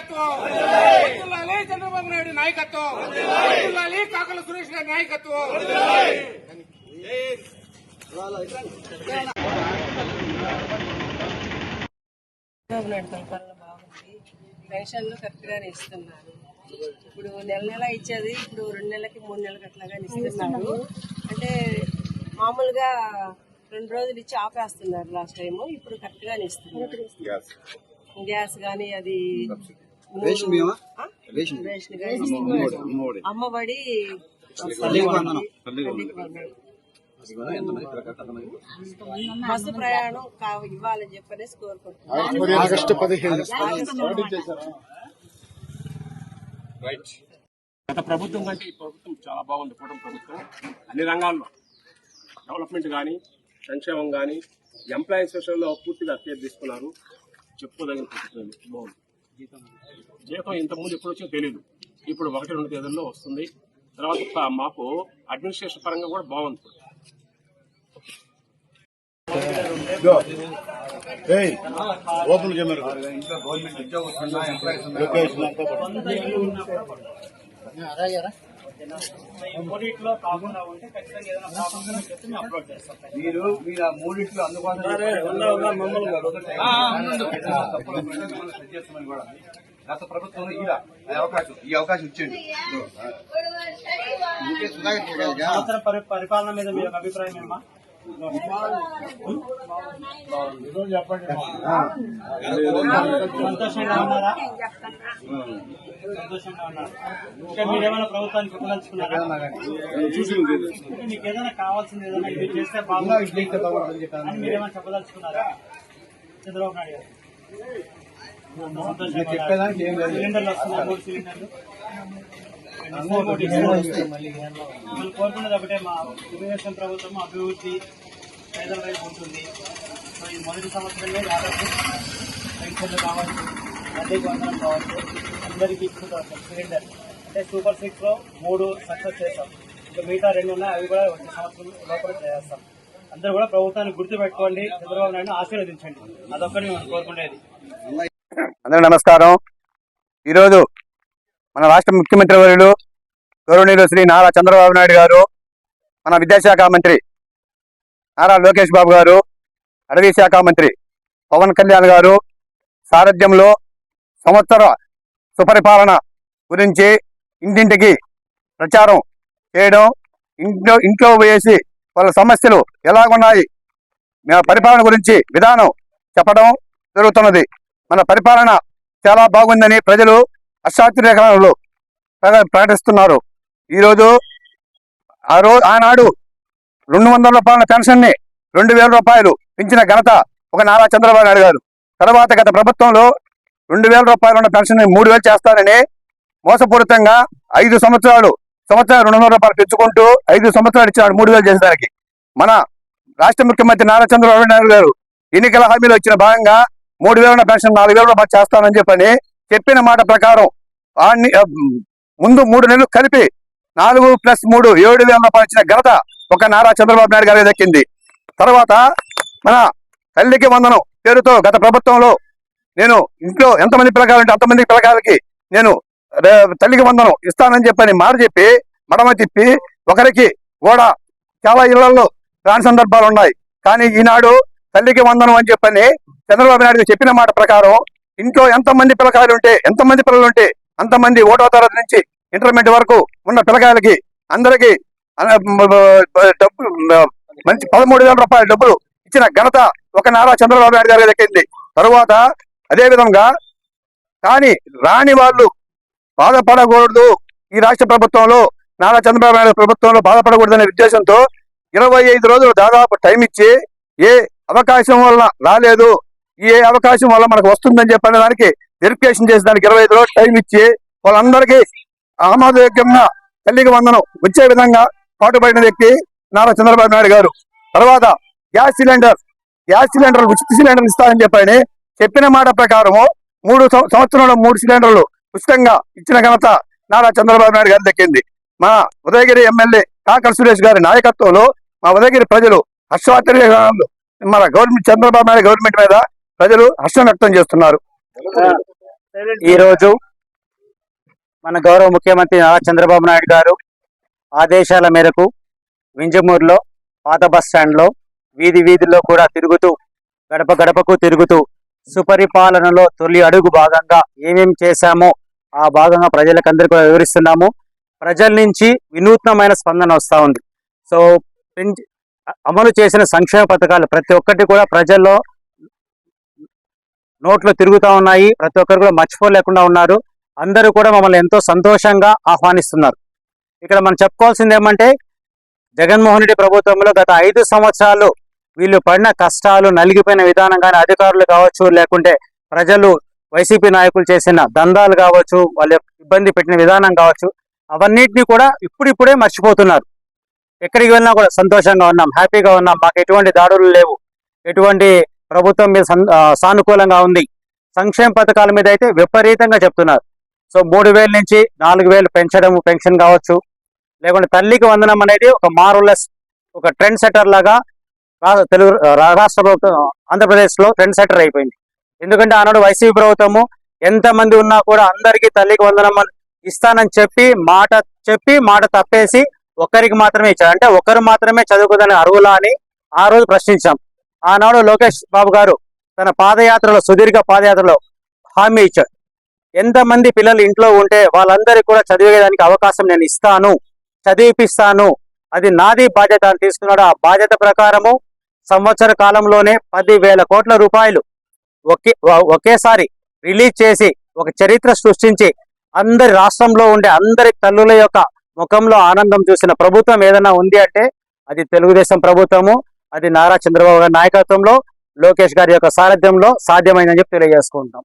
నాయకత్వం. చంద్రబాబు నాయుడు నాయకత్వం. వర్ధిల్లాలి కాకల సురేష్ గారి నాయకత్వం. చంద్రబాబు నాయుడు పరిపాలన బాగుంది. పెన్షన్లు కరెక్ట్ గానే ఇస్తున్నారు. ఇప్పుడు నెల నెల ఇచ్చేది ఇప్పుడు రెండు నెలలకి మూడు నెలలకి అట్లాగా ఇస్తున్నారు. అంటే మామూలుగా రెండు రోజులు ఇచ్చి ఆపేస్తున్నారు లాస్ట్ టైం ఇప్పుడు కరెక్ట్ గానే ఇస్తున్నారు గ్యాస్ గానీ అది రేషన్ బీమా? రేషన్. అమ్మఒడి? బస్సు ప్రయాణం ఇవ్వాలని చెప్పనేసి కోరుకుంటున్నాను గత ప్రభుత్వం కంటే ఈ ప్రభుత్వం చాలా బాగుంది. కూటమి ప్రభుత్వం. అన్ని రంగాల్లో. డెవలప్మెంట్ కానీ సంక్షేమం కానీ ఎంప్లాయీస్ విషయంలో పూర్తిగా కేర్ తీసుకున్నారు. చెప్పుకోదగిన ప్రభుత్వం. బాగుంది. జీతం ఇంతకుముందు ఎప్పుడు వచ్చిందో తెలియదు ఇప్పుడు ఒకటి రెండు తేదీల్లో వస్తుంది. తర్వాత మాకు అడ్మినిస్ట్రేషన్ పరంగా కూడా బాగుంది. Open camera. గవర్నమెంట్ ఉద్యోగస్తున్నా ఎంప్లాయీస్ మీరు మీరు ఆ మూడింటిలో అందుబాటులో కూడా గత ప్రభుత్వంలో ఇలా ఈ అవకాశం ఈ అవకాశం ఇచ్చేయండి. పరిపాలన మీద మీ యొక్క అభిప్రాయం ఏమా? సంతోషంగా ఉన్నారా సంతోషంగా ఉన్నారు ఇంకా ఏమైనా ప్రభుత్వానికి ఇవ్వదలుచుకున్నారా మీకు ఏదైనా కావాల్సింది ఏదైనా ఇది చేస్తే బాగుంటుంది అని చెప్పదలుచుకున్నారా చంద్రబాబు నాయుడు గారు సంతోషంగా చెప్పేదానికి ఏం లేదు. సిలిండర్లు వస్తున్నాయి మూడు సిలిండర్లు కోరుకున్నది ఒకటే మా తెలుగుదేశం ప్రభుత్వం అభివృద్ధి పేదల వైపు ఉంటుంది. సో ఈ మొదటి సంవత్సరంలో దాదాపు పెన్షన్లు కావచ్చు అద్దెకి వందనం కావచ్చు అందరికీ ఇస్తున్నారు సిలిండర్. అంటే సూపర్ సిక్స్లో మూడు సక్సెస్ చేస్తాం ఇంకా మిగతా రెండు ఉన్నాయి అవి కూడా వచ్చే సంవత్సరం లోపల చేస్తాం. అందరూ కూడా ప్రభుత్వాన్ని గుర్తుపెట్టుకోండి చంద్రబాబు నాయుడు ఆశీర్వదించండి. అదొక్కటి మనం కోరుకునేది. అందరూ నమస్కారం. ఈరోజు మన రాష్ట్ర ముఖ్యమంత్రి వర్యులు గౌరవనీయులు శ్రీ నారా చంద్రబాబు నాయుడు గారు మన విద్యాశాఖ మంత్రి నారా లోకేష్ బాబు గారు అటవీ శాఖ మంత్రి పవన్ కళ్యాణ్ గారు సారథ్యంలో సంవత్సర సుపరిపాలన గురించి ఇంటింటికి ప్రచారం చేయడం ఇంట్లో ఇంట్లో వేసి వాళ్ళ సమస్యలు ఎలాగున్నాయి మా పరిపాలన గురించి విధానం చెప్పడం జరుగుతున్నది. మన పరిపాలన చాలా బాగుందని ప్రజలు అశాస్త్రీయకరణలు ప్రకటిస్తున్నారు. ఈరోజు ఆ రోజు ఆనాడు రెండు వందల రూపాయల పెన్షన్ని రెండు వేల రూపాయలు పెంచిన ఘనత ఒక నారా చంద్రబాబు నాయుడు గారు. తర్వాత గత ప్రభుత్వంలో రెండు వేల రూపాయలు ఉన్న పెన్షన్ మూడు వేలు చేస్తారని మోసపూరితంగా ఐదు సంవత్సరాలు సంవత్సరం రెండు వందల రూపాయలు పెంచుకుంటూ ఐదు సంవత్సరాలు ఇచ్చినాడు మూడు వేలు చేసేదానికి. మన రాష్ట్ర ముఖ్యమంత్రి నారా చంద్రబాబు నాయుడు గారు ఎన్నికల హామీలో ఇచ్చిన భాగంగా మూడు వేల పెన్షన్ నాలుగు వేల రూపాయలు చేస్తానని చెప్పని చెప్పిన మాట ప్రకారం ముందు మూడు నెలలు కలిపి నాలుగు ప్లస్ మూడు ఏడు వేల రూపాయలు ఇచ్చిన ఘనత ఒక నారా చంద్రబాబు నాయుడు గారికి దక్కింది తర్వాత మన తల్లికి వందనం పేరుతో గత ప్రభుత్వంలో నేను ఇంట్లో ఎంతమంది పిల్లకాయలు ఉంటే అంతమంది పిల్లకాయలకి నేను తల్లికి వందనం ఇస్తానని చెప్పని మాట చెప్పి మడమ తిప్పి ఒకరికి కూడా చాలా ఇళ్ళలో రాని సందర్భాలు ఉన్నాయి. కానీ ఈనాడు తల్లికి వందనం అని చెప్పని చంద్రబాబు నాయుడు చెప్పిన మాట ప్రకారం ఇంట్లో ఎంతమంది పిల్లకాయలు ఉంటే ఎంతమంది పిల్లలు ఉంటే అంతమంది ఓటో తరగతి నుంచి ఇంటర్మీడియట్ వరకు ఉన్న పిల్లకాయలకి అందరికీ డబ్బు మంచి పదమూడు వేల రూపాయల డబ్బులు ఇచ్చిన ఘనత ఒక నారా చంద్రబాబు నాయుడు గారికి దక్కింది తరువాత అదే విధంగా కానీ రాని వాళ్ళు బాధపడకూడదు. ఈ రాష్ట్ర ప్రభుత్వంలో నారా చంద్రబాబు నాయుడు ప్రభుత్వంలో బాధపడకూడదనే ఉద్దేశంతో ఇరవై ఐదు రోజులు దాదాపు టైం ఇచ్చి ఏ అవకాశం వల్ల రాలేదు. ఏ అవకాశం వల్ల మనకు వస్తుందని చెప్పిన దానికి వెరిఫికేషన్ చేసిన దానికి ఇరవై ఐదు రోజులు టైం ఇచ్చి వాళ్ళందరికీ ఆమోదయోగ్యంగా తల్లికి వందనం. వచ్చే విధంగా పాటుపడిన వ్యక్తి నారా చంద్రబాబు నాయుడు గారు. తర్వాత గ్యాస్ సిలిండర్ గ్యాస్ సిలిండర్ ఉచిత సిలిండర్ ఇస్తారని చెప్పని చెప్పిన మాట ప్రకారము మూడు సంవత్సరంలో మూడు సిలిండర్లు ఉచితంగా ఇచ్చిన ఘనత నారా చంద్రబాబు నాయుడు గారి దక్కింది. మా ఉదయగిరి ఎమ్మెల్యే కాకర సురేష్ గారి నాయకత్వంలో మా ఉదయగిరి ప్రజలు హర్షాత్మక మన గవర్నమెంట్ చంద్రబాబు నాయుడు గవర్నమెంట్ మీద ప్రజలు హర్షం వ్యక్తం చేస్తున్నారు. ఈ రోజు మన గౌరవ ముఖ్యమంత్రి నారా చంద్రబాబు నాయుడు గారు ఆదేశాల మేరకు వింజమూరులో పాత బస్ స్టాండ్లో వీధి వీధిలో కూడా తిరుగుతూ గడప గడపకు తిరుగుతూ సుపరిపాలనలో తొలి అడుగు భాగంగా ఏమేం చేశామో ఆ భాగంగా ప్రజలకందరికీ కూడా వివరిస్తున్నాము. ప్రజల నుంచి వినూత్నమైన స్పందన వస్తూ ఉంది. సో అమలు చేసిన సంక్షేమ పథకాలు ప్రతి ఒక్కటి కూడా ప్రజల్లో నోట్లో తిరుగుతూ ఉన్నాయి. ప్రతి ఒక్కరు కూడా మర్చిపోలేకుండా ఉన్నారు. అందరూ కూడా మమ్మల్ని ఎంతో సంతోషంగా ఆహ్వానిస్తున్నారు. ఇక్కడ మనం చెప్పుకోవాల్సింది ఏమంటే జగన్మోహన్ రెడ్డి ప్రభుత్వంలో గత ఐదు సంవత్సరాలు వీళ్ళు పడిన కష్టాలు నలిగిపోయిన విధానం కానీ అధికారులు కావచ్చు లేకుంటే ప్రజలు వైసీపీ నాయకులు చేసిన దందాలు కావచ్చు వాళ్ళ ఇబ్బంది పెట్టిన విధానం కావచ్చు అవన్నిటిని కూడా ఇప్పుడిప్పుడే మర్చిపోతున్నారు. ఎక్కడికి వెళ్ళినా కూడా సంతోషంగా ఉన్నాం హ్యాపీగా ఉన్నాం మాకు ఎటువంటి దాడులు లేవు. ఎటువంటి ప్రభుత్వం మీద సానుకూలంగా ఉంది. సంక్షేమ పథకాల మీద అయితే విపరీతంగా చెప్తున్నారు. సో మూడు వేల నుంచి నాలుగు వేలు పెంచడం పెన్షన్ కావచ్చు లేకుంటే తల్లికి వందనం అనేది ఒక మారులెస్ ఒక ట్రెండ్ సెటర్ లాగా రా- తెలుగు రాష్ట్ర ప్రభుత్వం ఆంధ్రప్రదేశ్లో ట్రెండ్ సెటర్ అయిపోయింది. ఎందుకంటే ఆనాడు వైసీపీ ప్రభుత్వము ఎంతమంది ఉన్నా కూడా అందరికీ తల్లికి వందనం ఇస్తానని చెప్పి మాట చెప్పి మాట తప్పేసి ఒక్కరికి మాత్రమే ఇచ్చారు. అంటే ఒకరు మాత్రమే చదువుకోదని అర్హులా అని ఆ రోజు ప్రశ్నించాం. ఆనాడు లోకేష్ బాబు గారు తన పాదయాత్రలో సుదీర్ఘ పాదయాత్రలో హామీ ఇచ్చాడు ఎంతమంది పిల్లలు ఇంట్లో ఉంటే వాళ్ళందరికీ కూడా చదివేదానికి అవకాశం నేను ఇస్తాను చదివిపిస్తాను. అది నాది బాధ్యత అని తీసుకున్నాడు. ఆ బాధ్యత ప్రకారము సంవత్సర కాలంలోనే పది వేల కోట్ల రూపాయలు ఒకే ఒకేసారి రిలీజ్ చేసి ఒక చరిత్ర సృష్టించి అందరి రాష్ట్రంలో ఉండే అందరి తల్లుల యొక్క ముఖంలో ఆనందం చూసిన ప్రభుత్వం ఏదైనా ఉంది అంటే అది తెలుగుదేశం ప్రభుత్వము అది నారా చంద్రబాబు గారి నాయకత్వంలో లోకేష్ గారి యొక్క సారథ్యంలో సాధ్యమైందని చెప్పి తెలియజేసుకుంటాం